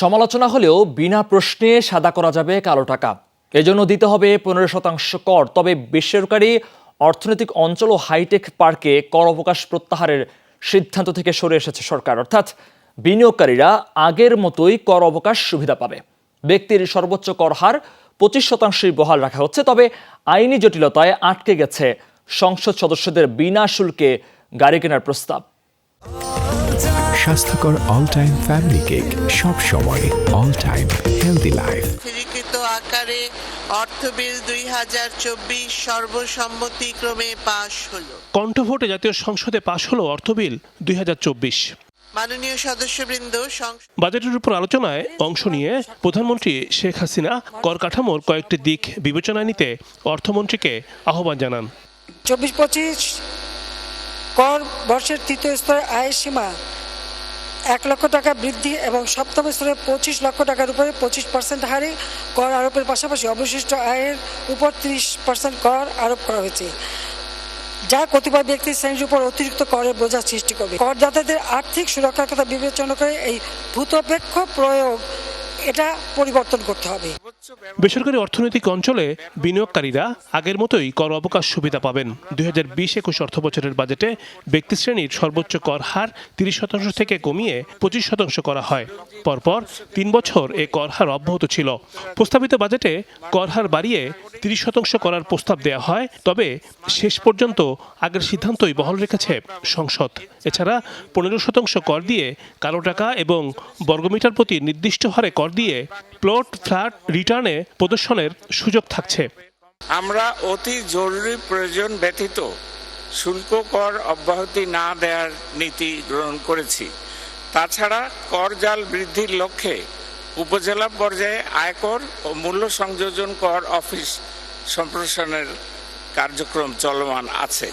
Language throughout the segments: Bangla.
সমালোচনা হলেও বিনা প্রশ্নে সাদা করা যাবে কালো টাকা। এজন্য দিতে হবে পনেরো শতাংশ কর। তবে বেসরকারি অর্থনৈতিক অঞ্চল ও হাইটেক পার্কে কর অবকাশ প্রত্যাহারের সিদ্ধান্ত থেকে সরে এসেছে সরকার। অর্থাৎ বিনিয়োগকারীরা আগের মতোই কর অবকাশ সুবিধা পাবে। ব্যক্তির সর্বোচ্চ কর হার পঁচিশ শতাংশই বহাল রাখা হচ্ছে, তবে আইনি জটিলতায় আটকে গেছে সংসদ সদস্যদের বিনা শুল্কে গাড়ি কেনার প্রস্তাব। স্বাস্থ্যকর অল টাইম ফ্যামিলি কেক সব সময় অল টাইম হেলদি লাইফ ফিরিকৃত আকারে অর্থ বিল দুই হাজার চব্বিশ সর্বসম্মতিক্রমে পাশ হলো। কণ্ঠভোটে জাতীয় সংসদে পাশ হলো অর্থ বিল দুই মাননীয় সদস্যবৃন্দ বাজেটের উপর আলোচনায় অংশ নিয়ে প্রধানমন্ত্রী শেখ হাসিনা কর কাঠামোর কয়েকটি দিক বিবেচনায় নিতে অর্থমন্ত্রীকে আহ্বান জানান। চব্বিশ পঁচিশ কর বর্ষের তৃতীয় স্তরে আয়ের সীমা এক লক্ষ টাকা বৃদ্ধি এবং সপ্তম স্তরে পঁচিশ লক্ষ টাকার উপরে পঁচিশ পার্সেন্ট হারে কর আরোপের পাশাপাশি অবশিষ্ট আয়ের উপর ত্রিশ পার্সেন্ট কর আরোপ করা হয়েছে, যা কতিপয় ব্যক্তির শ্রেণির উপর অতিরিক্ত করের বোঝা সৃষ্টি করবে। করদাতাদের আর্থিক সুরক্ষার কথা বিবেচনা করে এই ভূতপেক্ষ প্রয়োগ এটা পরিবর্তন করতে হবে। বেসরকারি অর্থনৈতিক অঞ্চলে বিনিয়োগকারীরা আগের মতোই কর অবকাশ সুবিধা পাবেন। দুই হাজার বিশ একুশ অর্থ বছরের বাজেটে ব্যক্তি শ্রেণির সর্বোচ্চ কর হার তিরিশ শতাংশ থেকে কমিয়ে পঁচিশ শতাংশ করা হয়। পরপর তিন বছর এ কর হার অব্যাহত ছিল। প্রস্তাবিত বাজেটে কর হার বাড়িয়ে তিরিশ শতাংশ করার প্রস্তাব দেওয়া হয়, তবে শেষ পর্যন্ত আগের সিদ্ধান্তই বহাল রেখেছে সংসদ। এছাড়া পনেরো শতাংশ কর দিয়ে কালো টাকা এবং বর্গমিটার প্রতি নির্দিষ্ট হারে কর দিয়ে প্লট ফ্ল্যাট রিটার্নে প্রদর্শনের সুযোগ থাকছে। আমরা অতি জরুরি প্রয়োজন ব্যতীত শুল্ক কর অব্যাহতি না দেওয়ার নীতি গ্রহণ করেছি। তাছাড়া কর জাল বৃদ্ধির লক্ষ্যে উপজেলা পর্যায়ে আয়কর ও মূল্য সংযোজন কর অফিস সম্প্রসারণের কার্যক্রম চলমান আছে।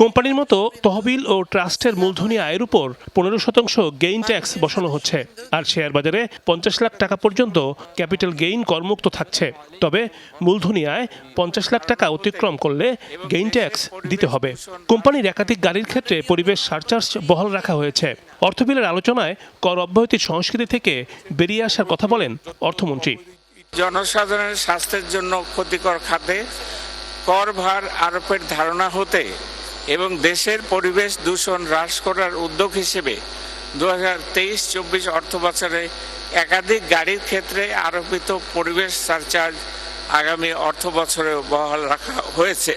কোম্পানির মতো তহবিল ও ট্রাস্টের মূলধনী আয়ের উপর পনেরো শতাংশ গেইন ট্যাক্স বসানো হচ্ছে। আর শেয়ার বাজারে পঞ্চাশ লাখ টাকা পর্যন্ত ক্যাপিটাল গেইন করমুক্ত থাকছে। তবে মূলধনী আয় পঞ্চাশ লাখ টাকা অতিক্রম করলে গেইন ট্যাক্স দিতে হবে। কোম্পানির একাধিক গাড়ির ক্ষেত্রে পরিবেশ সারচার্জ বহাল রাখা হয়েছে। অর্থবিলের আলোচনায় কর অব্যাহতির সংস্কৃতি থেকে বেরিয়ে আসার কথা বলেন অর্থমন্ত্রী। জনসাধারণের স্বাস্থ্যের জন্য ক্ষতিকর খাতে কর ভার আরোপের ধারণা হতে এবং দেশের পরিবেশ দূষণ হ্রাস করার উদ্যোগ হিসেবে দু হাজার তেইশ চব্বিশ অর্থ বছরে একাধিক গাড়ির ক্ষেত্রে আরোপিত পরিবেশ সারচার্জ আগামী অর্থ বছরেও বহাল রাখা হয়েছে।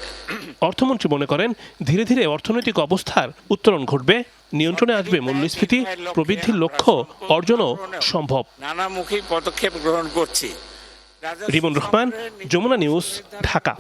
অর্থমন্ত্রী মনে করেন ধীরে ধীরে অর্থনৈতিক অবস্থার উত্তরণ ঘটবে নিয়ন্ত্রণে আসবে মূল্যস্ফীতি প্রবৃদ্ধির লক্ষ্য অর্জনও সম্ভব। নানামুখী পদক্ষেপ গ্রহণ করছি। রিমন রহমান যমুনা নিউজ ঢাকা।